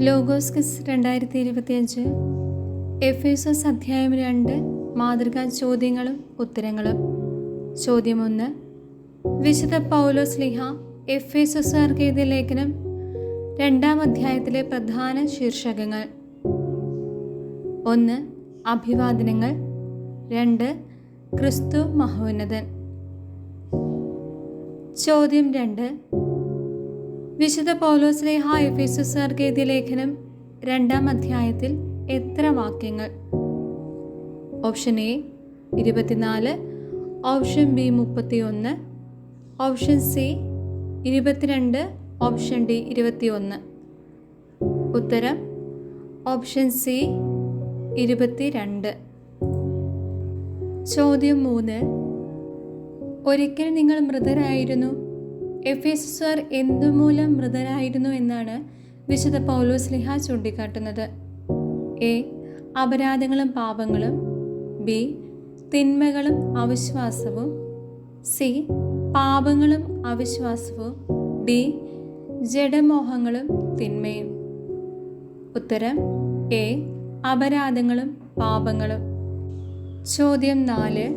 ലോഗോസ്കസ് രണ്ടായിരത്തി ഇരുപത്തിയഞ്ച് F S അധ്യായം രണ്ട് മാതൃകാ ചോദ്യങ്ങളും ഉത്തരങ്ങളും. ചോദ്യം ഒന്ന് വിശുദ്ധ പൗലോസ് ലിഹ എഫ് എസ് എഴുതിയ ലേഖനം രണ്ടാം അധ്യായത്തിലെ പ്രധാന ശീർഷകങ്ങൾ. ഒന്ന് അഭിവാദനങ്ങൾ. രണ്ട് ക്രിസ്തു മഹോന്നതൻ. ചോദ്യം രണ്ട് വിശുദ്ധ പൗലോസ് ലേഹ എഫേസുസാർക്ക് എഴുതിയ ലേഖനം രണ്ടാം അധ്യായത്തിൽ എത്ര വാക്യങ്ങൾ? ഓപ്ഷൻ എ ഇരുപത്തിനാല്. ഓപ്ഷൻ ബി മുപ്പത്തിയൊന്ന്. ഓപ്ഷൻ സി ഇരുപത്തിരണ്ട്. ഓപ്ഷൻ ഡി ഇരുപത്തിയൊന്ന്. ഉത്തരം ഓപ്ഷൻ സി ഇരുപത്തിരണ്ട്. ചോദ്യം മൂന്ന്. ഒരിക്കൽ നിങ്ങൾ മൃതരായിരുന്നു? എഫേസുസാർ എന്തുമൂലം മൃതരായിരുന്നു എന്നാണ് വിശുദ്ധ പൗലോസ് ലിഹ ചൂണ്ടിക്കാട്ടുന്നത്? എ. അപരാധങ്ങളും പാപങ്ങളും. ബി. തിന്മകളും അവിശ്വാസവും. സി. പാപങ്ങളും അവിശ്വാസവും. ഡി. ജഡമോഹങ്ങളും തിന്മയും. ഉത്തരം എ. അപരാധങ്ങളും പാപങ്ങളും. ചോദ്യം നാല്.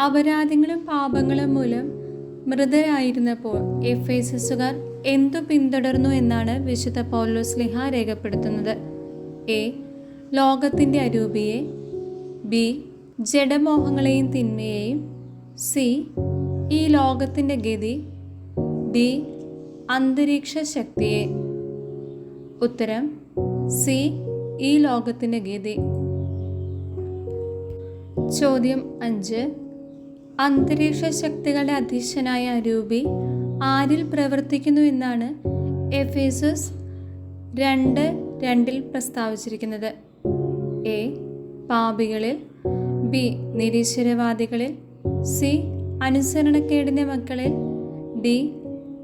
അപരാധങ്ങളും പാപങ്ങളും മൂലം മൃതരായിരുന്നപ്പോൾ എഫ് എസുകാർ എന്തു പിന്തുടർന്നു എന്നാണ് വിശുദ്ധ പൗലോസ് ലിഹ രേഖപ്പെടുത്തുന്നത്? എ. ലോകത്തിന്റെ അരൂപിയെ. ബി. ജഡമോഹങ്ങളെയും തിന്മയെയും. സി. ഈ ലോകത്തിന്റെ ഗതി. ഡി. അന്തരീക്ഷ ശക്തിയെ. ഉത്തരം സി. ഈ ലോകത്തിന്റെ ഗതി. ചോദ്യം അഞ്ച്. അന്തരീക്ഷ ശക്തികളുടെ അധീശനായ അരൂപി ആരിൽ പ്രവർത്തിക്കുന്നു എന്നാണ് എഫേസസ് രണ്ട് രണ്ടിൽ പ്രസ്താവിച്ചിരിക്കുന്നത്. എ. പാപികളിൽ ബി. നിരീശ്വരവാദികളിൽ സി. അനുസരണക്കേടിന്റെ മക്കളിൽ ഡി.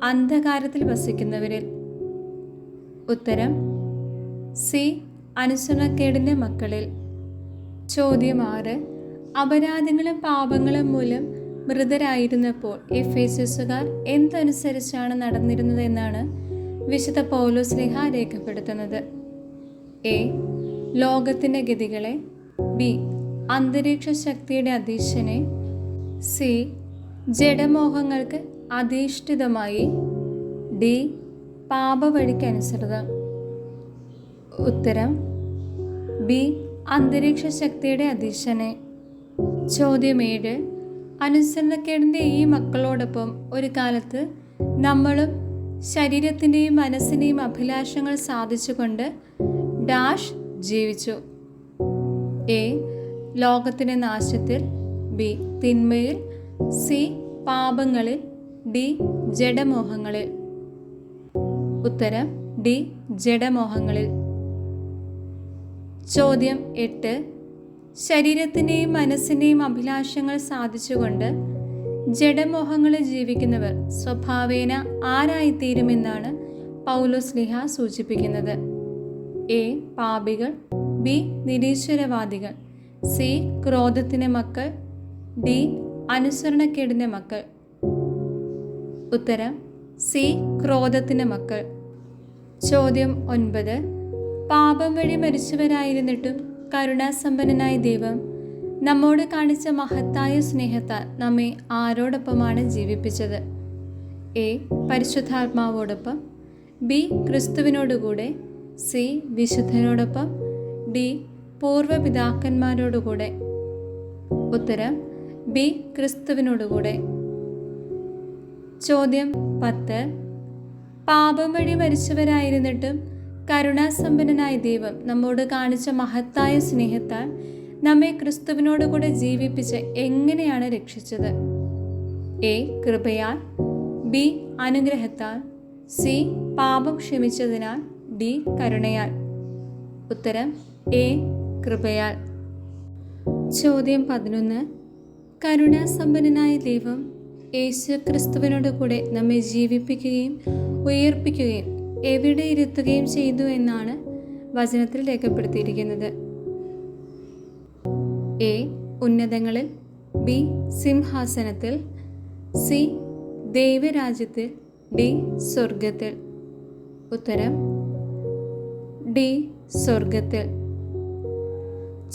അന്ധകാരത്തിൽ വസിക്കുന്നവരിൽ. ഉത്തരം സി. അനുസരണക്കേടിന്റെ മക്കളിൽ. ചോദ്യം ആറ്. അപരാധങ്ങളും പാപങ്ങളും മൂലം മൃതരായിരുന്നപ്പോൾ എഫ് എസുകാർ എന്തനുസരിച്ചാണ് നടന്നിരുന്നത് എന്നാണ് വിശുദ്ധ പൗലോസ് ലിഹ രേഖപ്പെടുത്തുന്നത്. എ. ലോകത്തിന്റെ ഗതികളെ. ബി. അന്തരീക്ഷ ശക്തിയുടെ അധീശനെ സി. ജഡമോഹങ്ങൾക്ക് അധിഷ്ഠിതമായി. ഡി. പാപവഴിക്കനുസൃതം. ഉത്തരം. ബി. അന്തരീക്ഷ ശക്തിയുടെ അധീശനെ ചോദ്യം ഏഴ് അനുസരണക്കേടിന്റെ ഈ മക്കളോടൊപ്പം ഒരു കാലത്ത് നമ്മളും ശരീരത്തിന്റെയും മനസ്സിന്റെയും അഭിലാഷങ്ങൾ സാധിച്ചുകൊണ്ട് ഡാഷ് ജീവിച്ചു. എ. ലോകത്തിന്റെ നാശത്തിൽ. ബി. തിന്മയിൽ. സി. പാപങ്ങളിൽ. ഡി. ജഡമോഹങ്ങളിൽ. ഉത്തരം. ഡി. ജഡമോഹങ്ങളിൽ. ചോദ്യം എട്ട്. ശരീരത്തിന്റെയും മനസ്സിന്റെയും അഭിലാഷങ്ങൾ സാധിച്ചുകൊണ്ട് ജഡമോഹങ്ങളിൽ ജീവിക്കുന്നവർ സ്വഭാവേന ആരായിത്തീരുമെന്നാണ് പൗലോസ് ലിഹ സൂചിപ്പിക്കുന്നത്. എ. പാപികൾ. ബി. നിരീശ്വരവാദികൾ. സി. ക്രോധത്തിന്റെ മക്കൾ. ഡി. അനുസരണക്കേടിന്റെ മക്കൾ. ഉത്തരം. സി. ക്രോധത്തിന്റെ മക്കൾ. ചോദ്യം ഒൻപത്. പാപം വഴി മരിച്ചവരായിരുന്നിട്ടും കരുണാസമ്പന്നനായ ദൈവം നമ്മോട് കാണിച്ച മഹത്തായ സ്നേഹത്താൽ നമ്മെ ആരോടൊപ്പമാണ് ജീവിപ്പിച്ചത്. എ. പരിശുദ്ധാത്മാവോടൊപ്പം. ബി. ക്രിസ്തുവിനോടുകൂടെ. സി. വിശുദ്ധനോടൊപ്പം. ഡി. പൂർവപിതാക്കന്മാരോടുകൂടെ. ഉത്തരം ബി. ക്രിസ്തുവിനോടുകൂടെ. ചോദ്യം പത്ത്. പാപം വഴി മരിച്ചവരായിരുന്നിട്ടും കരുണാസമ്പന്നനായ ദൈവം നമ്മോട് കാണിച്ച മഹത്തായ സ്നേഹത്താൽ നമ്മെ ക്രിസ്തുവിനോട് കൂടെ ജീവിപ്പിച്ച് എങ്ങനെയാണ് രക്ഷിച്ചത്? എ. കൃപയാൽ. ബി. അനുഗ്രഹത്താൽ. സി. പാപം ക്ഷമിച്ചതിനാൽ. ഡി. കരുണയാൽ. ഉത്തരം എ. കൃപയാൽ. ചോദ്യം പതിനൊന്ന്. കരുണാസമ്പന്നനായ ദൈവം യേശു ക്രിസ്തുവിനോട് കൂടെ നമ്മെ ജീവിപ്പിക്കുകയും ഉയർപ്പിക്കുകയും എവിടെ ഇരുത്തുകയും ചെയ്തു എന്നാണ് വചനത്തിൽ രേഖപ്പെടുത്തിയിരിക്കുന്നത്. എ. ഉന്നതങ്ങളിൽ ബി. സിംഹാസനത്തിൽ സി. ദൈവരാജ്യത്തിൽ ഡി. സ്വർഗത്തിൽ ഉത്തരം ഡി. സ്വർഗത്തിൽ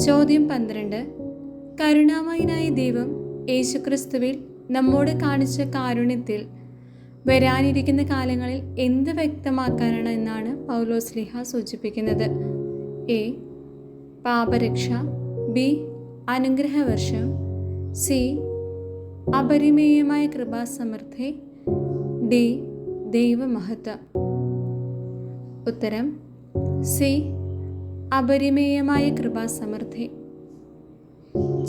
ചോദ്യം പന്ത്രണ്ട്. കരുണാമയനായ ദൈവം യേശുക്രിസ്തുവിൽ നമ്മോട് കാണിച്ച കാരുണ്യത്തിൽ വരാനിരിക്കുന്ന കാലങ്ങളിൽ എന്ത് വ്യക്തമാക്കാനാണ് എന്നാണ് പൗലോസ് ലിഹ സൂചിപ്പിക്കുന്നത്. എ. പാപരക്ഷ. ബി. അനുഗ്രഹവർഷം. സി. അപരിമേയമായ കൃപാസമൃദ്ധി. ഡി. ദൈവമഹത്വം. ഉത്തരം. സി. അപരിമേയമായ കൃപാസമൃദ്ധി.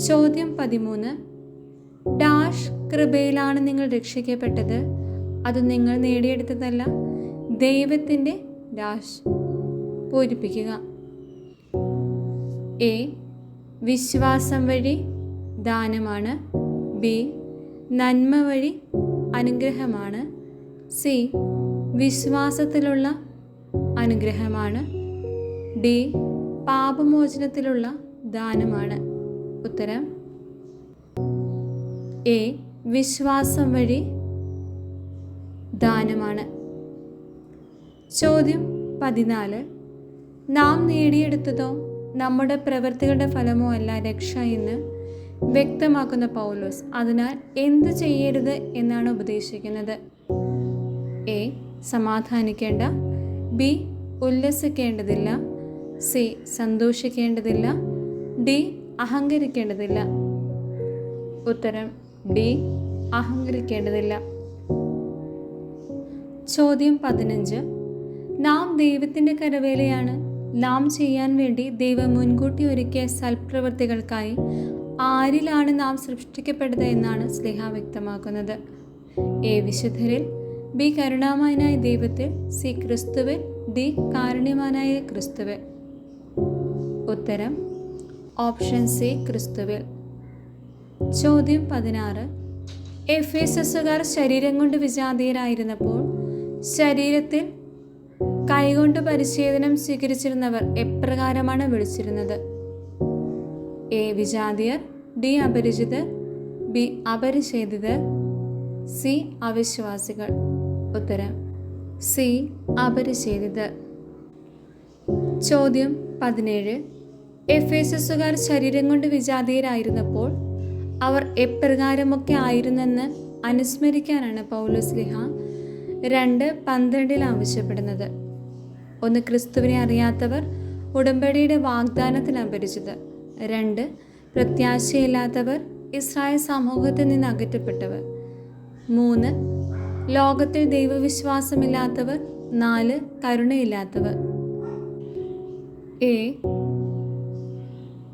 ചോദ്യം പതിമൂന്ന്. ഡാഷ് കൃപയിലാണ് നിങ്ങൾ രക്ഷിക്കപ്പെട്ടത്. അത് നിങ്ങൾ നേടിയെടുത്തതല്ല ദൈവത്തിന്റെ രാശ് പൂരിപ്പിക്കുക. എ. വിശ്വാസം വഴി ദാനമാണ്. ബി. നന്മ വഴി അനുഗ്രഹമാണ്. സി. വിശ്വാസത്തിലുള്ള അനുഗ്രഹമാണ്. ഡി. പാപമോചനത്തിലുള്ള ദാനമാണ്. ഉത്തരം? എ. വിശ്വാസം വഴി ദാനമാണ്. ചോദ്യം പതിനാല്. നാം നേടിയെടുത്തതോ നമ്മുടെ പ്രവൃത്തികളുടെ ഫലമോ അല്ല രക്ഷ എന്ന് വ്യക്തമാക്കുന്ന പൗലോസ് അതിനാൽ എന്ത് ചെയ്യരുത് എന്നാണ് ഉപദേശിക്കുന്നത്. എ. സമാധാനിക്കേണ്ട. ബി. ഉല്ലസിക്കേണ്ടതില്ല. സി. സന്തോഷിക്കേണ്ടതില്ല. ഡി. അഹങ്കരിക്കേണ്ടതില്ല. ഉത്തരം. ഡി. അഹങ്കരിക്കേണ്ടതില്ല. ചോദ്യം പതിനഞ്ച്. നാം ദൈവത്തിന്റെ കരവേലയാണ്. നാം ചെയ്യാൻ വേണ്ടി ദൈവം മുൻകൂട്ടി ഒരുക്കിയ സൽപ്രവൃത്തികൾക്കായി ആരിലാണ് നാം സൃഷ്ടിക്കപ്പെട്ടത് എന്നാണ് സ്നേഹ വ്യക്തമാക്കുന്നത്. എ വിശുദ്ധരിൽ ബി കരുണാമയനായ ദൈവത്തിൽ സി ക്രിസ്തുവിൽ ഡി കാരുണ്യവാനായ ക്രിസ്തുവിൽ. ഉത്തരം ഓപ്ഷൻ സി ക്രിസ്തുവിൽ. ചോദ്യം പതിനാറ്. എഫ് എസ് എസുകാർ ശരീരം കൊണ്ട് വിജാതീയരായിരുന്നപ്പോൾ ശരീരത്തിൽ കൈകൊണ്ട് പരിച്ഛേദനം സ്വീകരിച്ചിരുന്നവർ എപ്രകാരമാണ് വിളിച്ചിരുന്നത്? എ. വിജാതിയർ ഡി അപരിചിതർ ബി. അപരിച്ഛേദിതർ സി. അവിശ്വാസികൾ. ഉത്തരം സി. അപരിച്ഛേദിതർ. ചോദ്യം പതിനേഴ്. എഫ് എസ് എസുകാർ ശരീരം കൊണ്ട് വിജാതീയരായിരുന്നപ്പോൾ അവർ എപ്രകാരമൊക്കെ ആയിരുന്നെന്ന് അനുസ്മരിക്കാനാണ് പൗലോസ്ലിഹ രണ്ട് പന്ത്രണ്ടിൽ ആവശ്യപ്പെടുന്നത്. ഒന്ന് ക്രിസ്തുവിനെ അറിയാത്തവർ ഉടമ്പടിയുടെ വാഗ്ദാനത്തിൽ അപരിചിതർ. രണ്ട് പ്രത്യാശയില്ലാത്തവർ ഇസ്രായേൽ സമൂഹത്തിൽ നിന്ന് അകറ്റപ്പെട്ടവർ. മൂന്ന് ലോകത്തിൽ ദൈവവിശ്വാസമില്ലാത്തവർ. നാല് കരുണയില്ലാത്തവർ. എ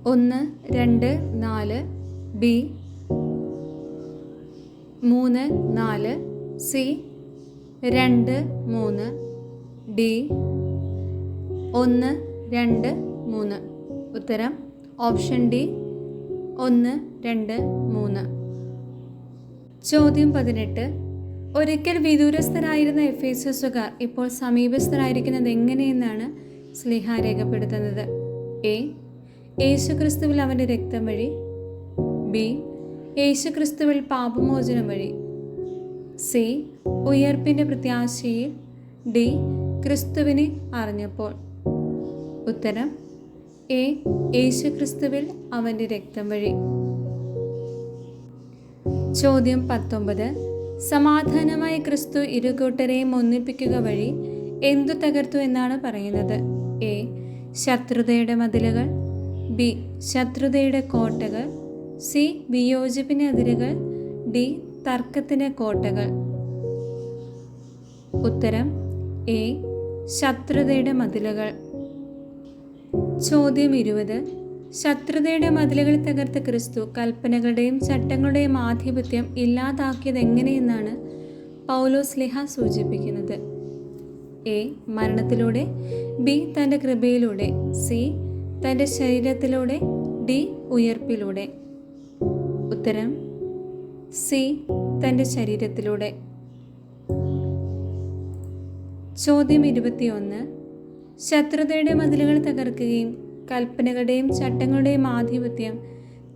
ഒന്ന് രണ്ട് നാല് ബി മൂന്ന് നാല് സി രണ്ട് മൂന്ന് ഡി. ഒന്ന് രണ്ട് മൂന്ന്. ഉത്തരം ഓപ്ഷൻ ഡി. ഒന്ന് രണ്ട് മൂന്ന്. ചോദ്യം പതിനെട്ട്. ഒരിക്കൽ വിദൂരസ്ഥരായിരുന്ന എഫ് എസുകാർ ഇപ്പോൾ സമീപസ്ഥരായിരിക്കുന്നത് എങ്ങനെയെന്നാണ് സ്ലിഹ രേഖപ്പെടുത്തുന്നത്? എ. യേശുക്രിസ്തുവിൽ അവന്റെ രക്തം വഴി. ബി. യേശുക്രിസ്തുവിൽ പാപമോചനം വഴി. സി. ഉയർപ്പിന്റെ പ്രത്യാശയിൽ ഡി. ക്രിസ്തുവിനെ അറിഞ്ഞപ്പോൾ. ഉത്തരം എ. യേശു ക്രിസ്തുവിൽ അവന്റെ രക്തം വഴി. ചോദ്യം പത്തൊമ്പത്. സമാധാനമായ ക്രിസ്തു ഇരുകൂട്ടരെയും ഒന്നിപ്പിക്കുക വഴി എന്തു തകർത്തു എന്നാണ് പറയുന്നത്? എ. ശത്രുതയുടെ മതിലുകൾ. ബി. ശത്രുതയുടെ കോട്ടകൾ. സി. വിയോജിപ്പിന് അതിരുകൾ ഡി. തർക്കത്തിന്റെ കോട്ടകൾ. ഉത്തരം എ. ശത്രുതയുടെ മതിലുകൾ. ചോദ്യം ഇരുപത്. ശത്രുതയുടെ മതിലുകൾ തകർത്ത ക്രിസ്തു കൽപ്പനകളുടെയും ചട്ടങ്ങളുടെയും ആധിപത്യം ഇല്ലാതാക്കിയത് എങ്ങനെയെന്നാണ് പൗലോസ് ലിഹ സൂചിപ്പിക്കുന്നത്. എ. മരണത്തിലൂടെ. ബി. തന്റെ കൃപയിലൂടെ. സി. തന്റെ ശരീരത്തിലൂടെ. ഡി. ഉയർപ്പിലൂടെ. ഉത്തരം സി തന്റെ ശരീരത്തിലൂടെ. ചോദ്യം ഇരുപത്തിയൊന്ന്. ശത്രുതയുടെ മതിലുകൾ തകർക്കുകയും കൽപ്പനകളുടെയും ചട്ടങ്ങളുടെയും ആധിപത്യം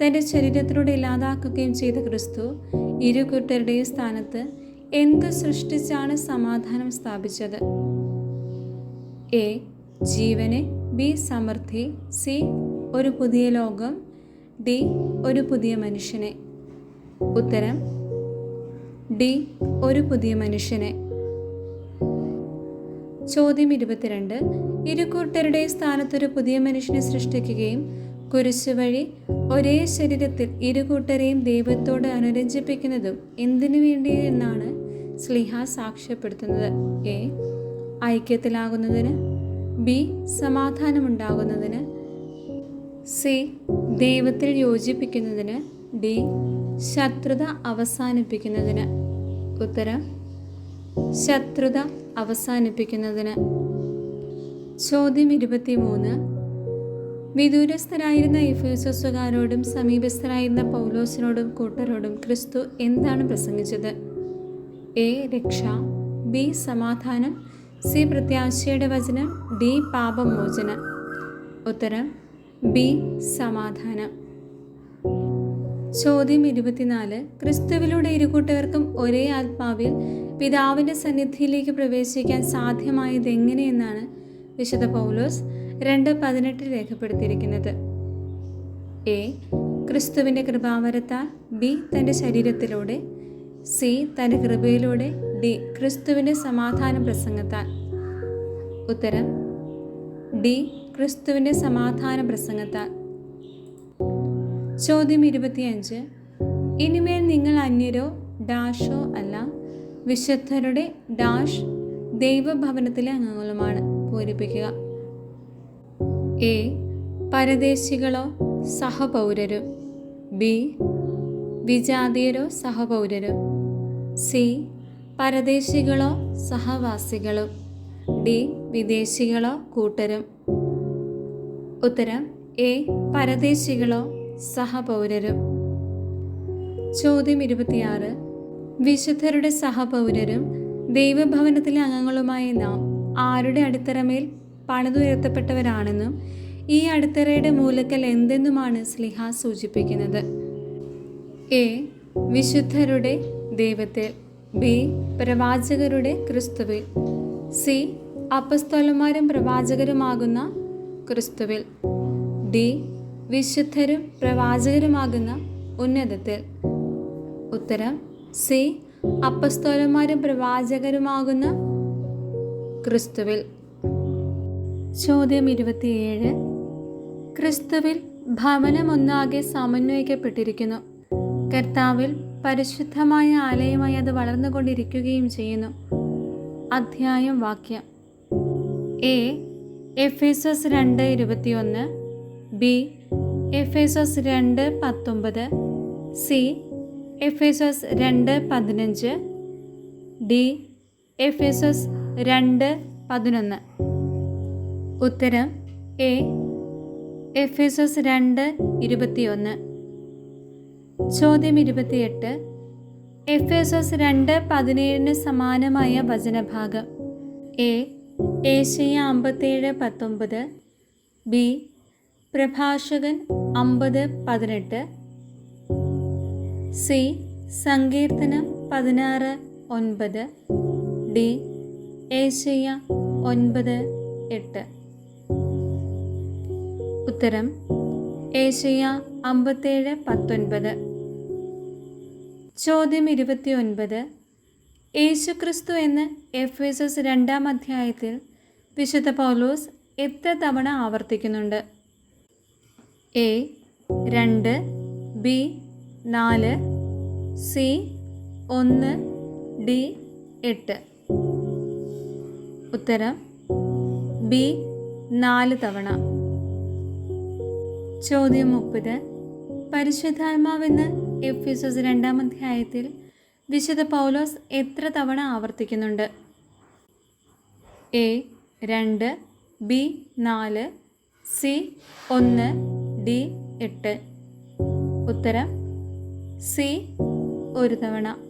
തന്റെ ശരീരത്തിലൂടെ ഇല്ലാതാക്കുകയും ചെയ്ത ക്രിസ്തു ഇരു കൂട്ടരുടെയും സ്ഥാനത്ത് എന്ത് സൃഷ്ടിച്ചാണ് സമാധാനം സ്ഥാപിച്ചത്? എ. ജീവന്. ബി. സമൃദ്ധി. സി. ഒരു പുതിയ ലോകം. ഡി. ഒരു പുതിയ മനുഷ്യനെ. ഉത്തരം ഡി. ഒരു പുതിയ മനുഷ്യനെ. ചോദ്യം ഇരുപത്തിരണ്ട്. ഇരു കൂട്ടരുടെ സ്ഥാനത്തൊരു പുതിയ മനുഷ്യനെ സൃഷ്ടിക്കുകയും കുരിശു വഴി ഒരേ ശരീരത്തിൽ ഇരുകൂട്ടരെയും ദൈവത്തോട് അനുരഞ്ജിപ്പിക്കുന്നതും എന്തിനു വേണ്ടി എന്നാണ് സ്ലിഹ സാക്ഷ്യപ്പെടുത്തുന്നത്? എ. ഐക്യത്തിലാകുന്നതിന്. ബി. സമാധാനമുണ്ടാകുന്നതിന്. സി. ദൈവത്തിൽ യോജിപ്പിക്കുന്നതിന്. ഡി. ശത്രുത അവസാനിപ്പിക്കുന്നതിന് ഉത്തരം ശത്രുത അവസാനിപ്പിക്കുന്നതിന്. ചോദ്യം ഇരുപത്തിമൂന്ന്. വിദൂരസ്ഥരായിരുന്ന ഇഫ്യൂസസുകാരോടും സമീപസ്ഥരായിരുന്ന പൗലോസിനോടും കൂട്ടരോടും ക്രിസ്തു എന്താണ് പ്രസംഗിച്ചത്? എ. രക്ഷ ബി. സമാധാനം സി. പ്രത്യാശയുടെ വചനം ഡി. പാപമോചനം. ഉത്തരം ബി. സമാധാനം. ചോദ്യം ഇരുപത്തിനാല്. ക്രിസ്തുവിലൂടെ ഇരുകൂട്ടുകാർക്കും ഒരേ ആത്മാവിൽ പിതാവിന്റെ സന്നിധിയിലേക്ക് പ്രവേശിക്കാൻ സാധ്യമായത് എങ്ങനെയെന്നാണ് വിശുദ്ധ പൗലോസ് രണ്ട് പതിനെട്ടിൽ രേഖപ്പെടുത്തിയിരിക്കുന്നത്. എ. ക്രിസ്തുവിന്റെ കൃപാവരത്താൽ ബി. തന്റെ ശരീരത്തിലൂടെ സി. തന്റെ കൃപയിലൂടെ ഡി. ക്രിസ്തുവിന്റെ സമാധാന പ്രസംഗത്താൽ. ഉത്തരം ഡി. ക്രിസ്തുവിന്റെ സമാധാന പ്രസംഗത്താൽ. ചോദ്യം ഇരുപത്തിയഞ്ച്. ഇനിമേൽ നിങ്ങൾ അന്യരോ ഡാഷോ അല്ല വിശുദ്ധരുടെ ഡാഷ് ദൈവഭവനത്തിലെ അംഗങ്ങളുമാണ്. പൂരിപ്പിക്കുക. എ. പരദേശികളോ സഹപൗരരും. ബി. വിജാതീയരോ സഹപൗരരും. സി. പരദേശികളോ സഹവാസികളും. ഡി. വിദേശികളോ കൂട്ടരും. ഉത്തരം. എ. പരദേശികളോ സഹപൗരരും. ചോദ്യം ഇരുപത്തിയാറ്. വിശുദ്ധരുടെ സഹപൗരരും ദൈവഭവനത്തിലെ അംഗങ്ങളുമായ നാം ആരുടെ അടിത്തറമേൽ പണിതുയർത്തപ്പെട്ടവരാണെന്നും ഈ അടിത്തറയുടെ മൂലക്കൽ എന്തെന്നുമാണ് സ്ലിഹ സൂചിപ്പിക്കുന്നത്? എ. വിശുദ്ധരുടെ ദൈവത്തിൽ ബി. പ്രവാചകരുടെ ക്രിസ്തുവിൽ. സി. അപ്പസ്തോലന്മാരും പ്രവാചകരുമാകുന്ന ക്രിസ്തുവിൽ. ഡി. വിശുദ്ധരും പ്രവാചകരുമാകുന്ന ഉന്നതത്തിൽ. ഉത്തരം സി. അപ്പസ്തോലന്മാരും പ്രവാചകരുമാകുന്ന ക്രിസ്തുവിൽ. ചോദ്യം ഇരുപത്തിയേഴ്. ക്രിസ്തുവിൽ ഭവനമൊന്നാകെ സമന്വയിക്കപ്പെട്ടിരിക്കുന്നു. കർത്താവിൽ പരിശുദ്ധമായ ആലയമായി അത് വളർന്നുകൊണ്ടിരിക്കുകയും ചെയ്യുന്നു. അധ്യായം വാക്യം. എ. എഫ് എസ് എസ് രണ്ട് ഇരുപത്തിയൊന്ന്. ബി. എഫ് എസ് എസ് രണ്ട് പത്തൊമ്പത്. സി എഫ് എസ് എസ് രണ്ട് പതിനഞ്ച്. ഡി എഫ് എസ് എസ് രണ്ട് പതിനൊന്ന്. ഉത്തരം എ എഫ് എസ് എസ് രണ്ട് ഇരുപത്തിയൊന്ന്. ചോദ്യം ഇരുപത്തിയെട്ട്. എഫ് എസ് എസ് രണ്ട് പതിനേഴിന് സമാനമായ വചനഭാഗം. എ ഏഷ്യ അമ്പത്തേഴ് പത്തൊമ്പത്. ബി പ്രഭാഷകൻ അമ്പത് പതിനെട്ട്. സി. സങ്കീർത്തനം പതിനാറ് ഒൻപത്. ഡി. ഏഷ്യ ഒൻപത് എട്ട്. ഉത്തരം ഏഷ്യ അമ്പത്തേഴ് പത്തൊൻപത്. ചോദ്യം ഇരുപത്തിയൊൻപത്. യേശുക്രിസ്തു എന്ന് എഫ് എസ് എസ് രണ്ടാം അധ്യായത്തിൽ വിശുദ്ധ പൗലോസ് എത്ര തവണ ആവർത്തിക്കുന്നുണ്ട്? എ രണ്ട് ബി നാല് സി ഒന്ന് ഡി എട്ട്. ഉത്തരം ബി നാല് തവണ. ചോദ്യം മുപ്പത്. പരിശുദ്ധാത്മാവെന്ന് എഫ് എസ് രണ്ടാം അധ്യായത്തിൽ വിശുദ്ധ പൗലോസ് എത്ര തവണ ആവർത്തിക്കുന്നുണ്ട്? എ രണ്ട് ബി നാല് സി ഒന്ന് ഡി എട്ട്. ഉത്തരം സി. ഒരു തവണ.